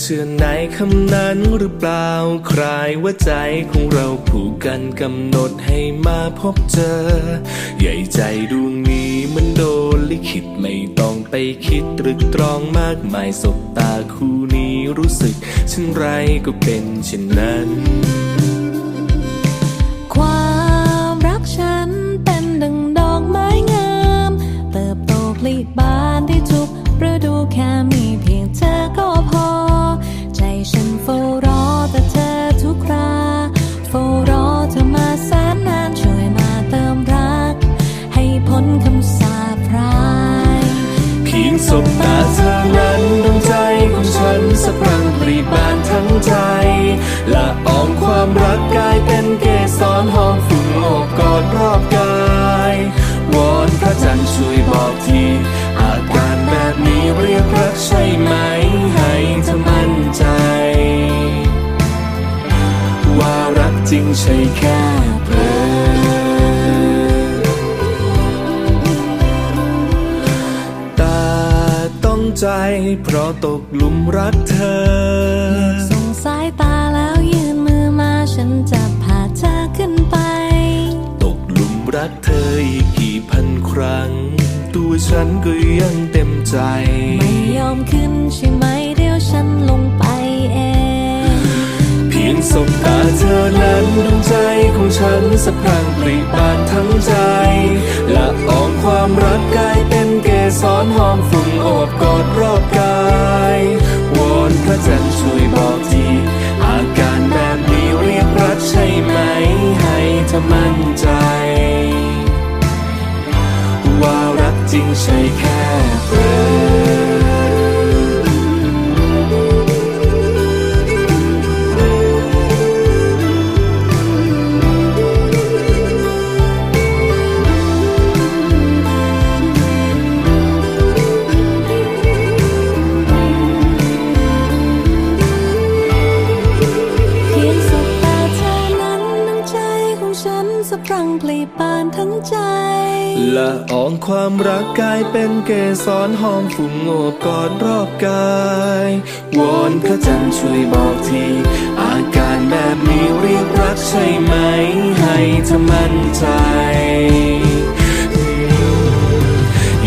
เชื่อในคำนั้นหรือเปล่า ใครว่าใจของเราผูกกันกำหนดให้มาพบเจอ ใหญ่ใจดวงนี้มันโดนลิขิตไม่ต้องไปคิดตรึกตรองมากมายสบตาคู่นี้รู้สึกเช่นไรก็เป็นเช่นนั้น สบตาเธอนั้นดวงใจของฉันสะพรังปรีบานทั้งใจละอองความรักกลายเป็นเกสรหอมฝุ่นโอบกอดรอบกายวอนพระจันทร์ช่วยบอกทีอาการแบบนี้เรียกรักใช่ไหม ให้เธอมั่นใจ ว่ารักจริงใช่แค่ ใจ เพราะตกหลุมรักเธอส่งสายตาแล้วยื่นมือมาฉันจะพาเธอขึ้นไป ตกหลุมรักเธออีกกี่พันครั้ง ตัวฉันก็ยังเต็มใจ ไม่ยอมขึ้นใช่ไหมเดี๋ยวฉันลงไปเอง เพียงสบตาเธอนั้นดวงใจของฉันสะพรั่งปริบานทั้งใจละอองความรักกลายเป็น สอนหอมฝุ่นโอบกอดรอบกายวอนพระจันทร์ช่วยบอกทีอาการแบบนี้เรียกรักใช่ไหม ให้เธอมั่นใจ ว่ารักจริงใช่แค่เพื่อ สะพรั่งพลีบานทั้งใจ ละอองความรักกลายเป็นเกสรหอมฝุ่งโอบกอดรอบกาย วอนพระจันทร์ช่วยบอกที อาการแบบนี้เรียกรักใช่ไหม ให้เธอมั่นใจ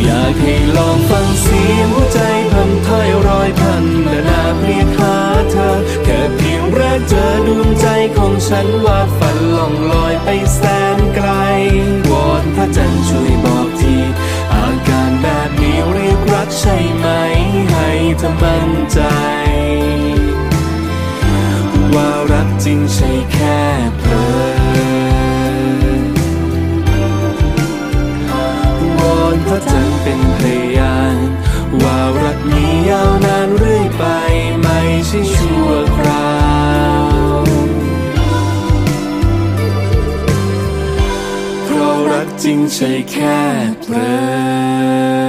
อยากให้ลองฟังเสียงหัวใจพันถ้อยร้อยพันนานาเรียกหาเธอแค่เพียงแรกเจอดวงใจของฉันว่าฝันล่องลอยไปแสน จันช่วยบอกทีอาการแบบนี้เรียกรักใช่ไหม ให้เธอมั่นใจ ว่ารักจริงใช่แค่ จริงใช่แค่เพลอ